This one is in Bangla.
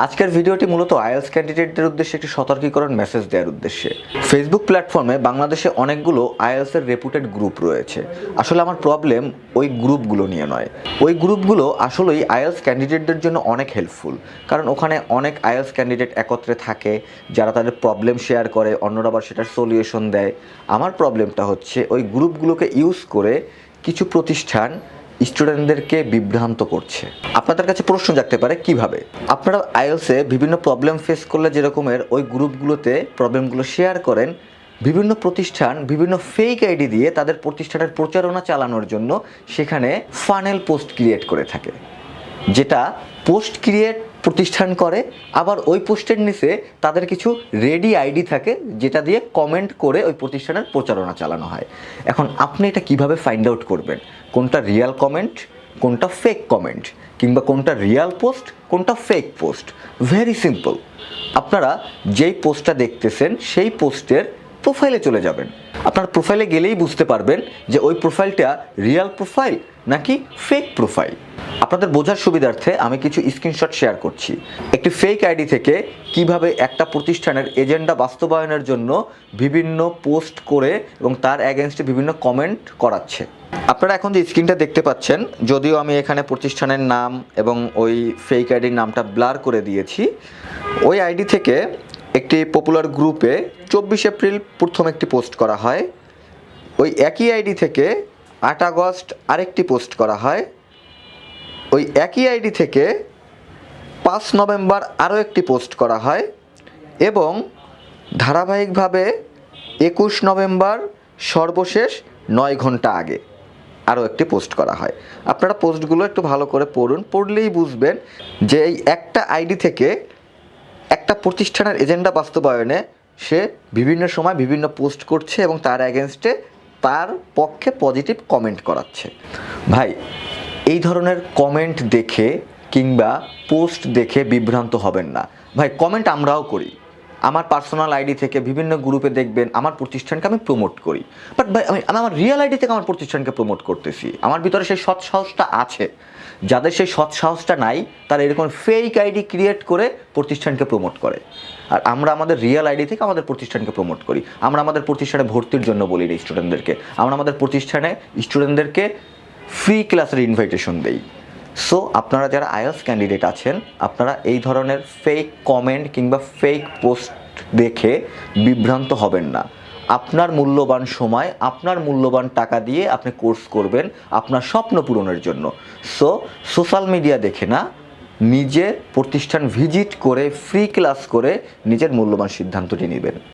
আজকের ভিডিওটি মূলত আইএলস ক্যান্ডিডেটদের উদ্দেশ্যে একটি সতর্কীকরণ মেসেজ দেওয়ার উদ্দেশ্যে। ফেসবুক প্ল্যাটফর্মে বাংলাদেশে অনেকগুলো আইএলস এর রেপুটেড গ্রুপ রয়েছে। আসলে আমার প্রবলেম ওই গ্রুপগুলো নিয়ে নয়। ওই গ্রুপগুলো আসলেই আইএলস ক্যান্ডিডেটদের জন্য অনেক হেল্পফুল কারণ ওখানে অনেক আইএলস ক্যান্ডিডেট একত্রে থাকে, যারা তাদের প্রবলেম শেয়ার করে, অন্যরা আবার সেটার সলিউশন দেয়। আমার প্রবলেমটা হচ্ছে ওই গ্রুপগুলোকে ইউজ করে কিছু প্রতিষ্ঠান স্টুডেন্টদেরকে বিভ্রান্ত করছে। আপনাদের কাছে প্রশ্ন জাগতে পারে, কীভাবে? আপনারা আইএলসে বিভিন্ন প্রবলেম ফেস করলে যেরকমের ওই গ্রুপগুলোতে প্রবলেমগুলো শেয়ার করেন, বিভিন্ন প্রতিষ্ঠান বিভিন্ন ফেক আইডি দিয়ে তাদের প্রতিষ্ঠানের প্রচারণা চালানোর জন্য সেখানে ফানেল পোস্ট ক্রিয়েট করে থাকে। যেটা পোস্ট ক্রিয়েট প্রতিষ্ঠান করে, আবার ওই পোস্টের নিচে তাদের কিছু রেডি আইডি থাকে, যেটা দিয়ে কমেন্ট করে ওই প্রতিষ্ঠানের প্রচারণা চালানো হয়। এখন আপনি এটা কীভাবে ফাইন্ড আউট করবেন? কোনটা রিয়াল কমেন্ট কোনটা ফেক কমেন্ট কিংবা কোনটা রিয়াল পোস্ট কোনটা ফেক পোস্ট ভেরি সিম্পল আপনারা যেই পোস্টটা দেখতেছেন, সেই পোস্টের প্রোফাইলে চলে যাবেন। আপনার প্রোফাইলে গেলেই বুঝতে পারবেন যে ওই প্রোফাইলটা রিয়াল প্রোফাইল নাকি ফেক প্রোফাইল আপনাদের বোঝার সুবিধার্থে আমি কিছু স্ক্রিনশট শেয়ার করছি। একটি ফেক আইডি থেকে কীভাবে একটা প্রতিষ্ঠানের এজেন্ডা বাস্তবায়নের জন্য বিভিন্ন পোস্ট করে এবং তার অ্যাগেনস্টে বিভিন্ন কমেন্ট করাচ্ছে। আপনারা এখন যে স্ক্রিনটা দেখতে পাচ্ছেন, যদিও আমি এখানে প্রতিষ্ঠানের নাম এবং ওই ফেক আইডির নামটা ব্লার করে দিয়েছি, ওই আইডি থেকে একটি পপুলার গ্রুপে চব্বিশ এপ্রিল প্রথম একটি পোস্ট করা হয়। ওই একই আইডি থেকে আট আগস্ট আরেকটি পোস্ট করা হয়। ওই একই আইডি থেকে পাঁচ নভেম্বর আরও একটি পোস্ট করা হয় এবং ধারাবাহিকভাবে একুশ নভেম্বর সর্বশেষ নয় ঘণ্টা আগে আরও একটি পোস্ট করা হয়। আপনারা পোস্টগুলো একটু ভালো করে পড়ুন, পড়লেই বুঝবেন যে এই একটা আইডি থেকে একটা প্রতিষ্ঠানের এজেন্ডা বাস্তবায়নে সে বিভিন্ন সময় বিভিন্ন পোস্ট করছে এবং তার অ্যাগেনস্টে তার পক্ষে পজিটিভ কমেন্ট করাচ্ছে। ভাই এই ধরনের কমেন্ট দেখে কিংবা পোস্ট দেখে বিভ্রান্ত হবেন না। ভাই কমেন্ট আমরাও করি। আমার পার্সোনাল আইডি থেকে বিভিন্ন গ্রুপে দেখবেন, আমার প্রতিষ্ঠানকে আমি প্রমোট করি। বাট ভাই, আমি আমি আমার রিয়েল আইডি থেকে আমার প্রতিষ্ঠানকে প্রমোট করতেছি। আমার ভিতরে সেই সৎ সাহসটা আছে। যাদের সেই সৎ সাহসটা নাই, তারা এরকম ফেক আইডি ক্রিয়েট করে প্রতিষ্ঠানকে প্রমোট করে। আর আমরা আমাদের রিয়েল আইডি থেকে আমাদের প্রতিষ্ঠানকে প্রমোট করি। আমরা আমাদের প্রতিষ্ঠানে ভর্তির জন্য বলি রে স্টুডেন্টদেরকে আমরা আমাদের প্রতিষ্ঠানে স্টুডেন্টদেরকে ফ্রি ক্লাসের ইনভাইটেশন দেই। সো আপনারা যারা আইএলস ক্যান্ডিডেট আছেন, আপনারা এই ধরনের ফেক কমেন্ট কিংবা ফেক পোস্ট দেখে বিভ্রান্ত হবেন না। আপনার মূল্যবান সময়, আপনার মূল্যবান টাকা দিয়ে আপনি কোর্স করবেন আপনার স্বপ্ন পূরণের জন্য। সো সোশ্যাল মিডিয়া দেখে না নিজে প্রতিষ্ঠান ভিজিট করে ফ্রি ক্লাস করে নিজের মূল্যবান সিদ্ধান্তটি নেবেন।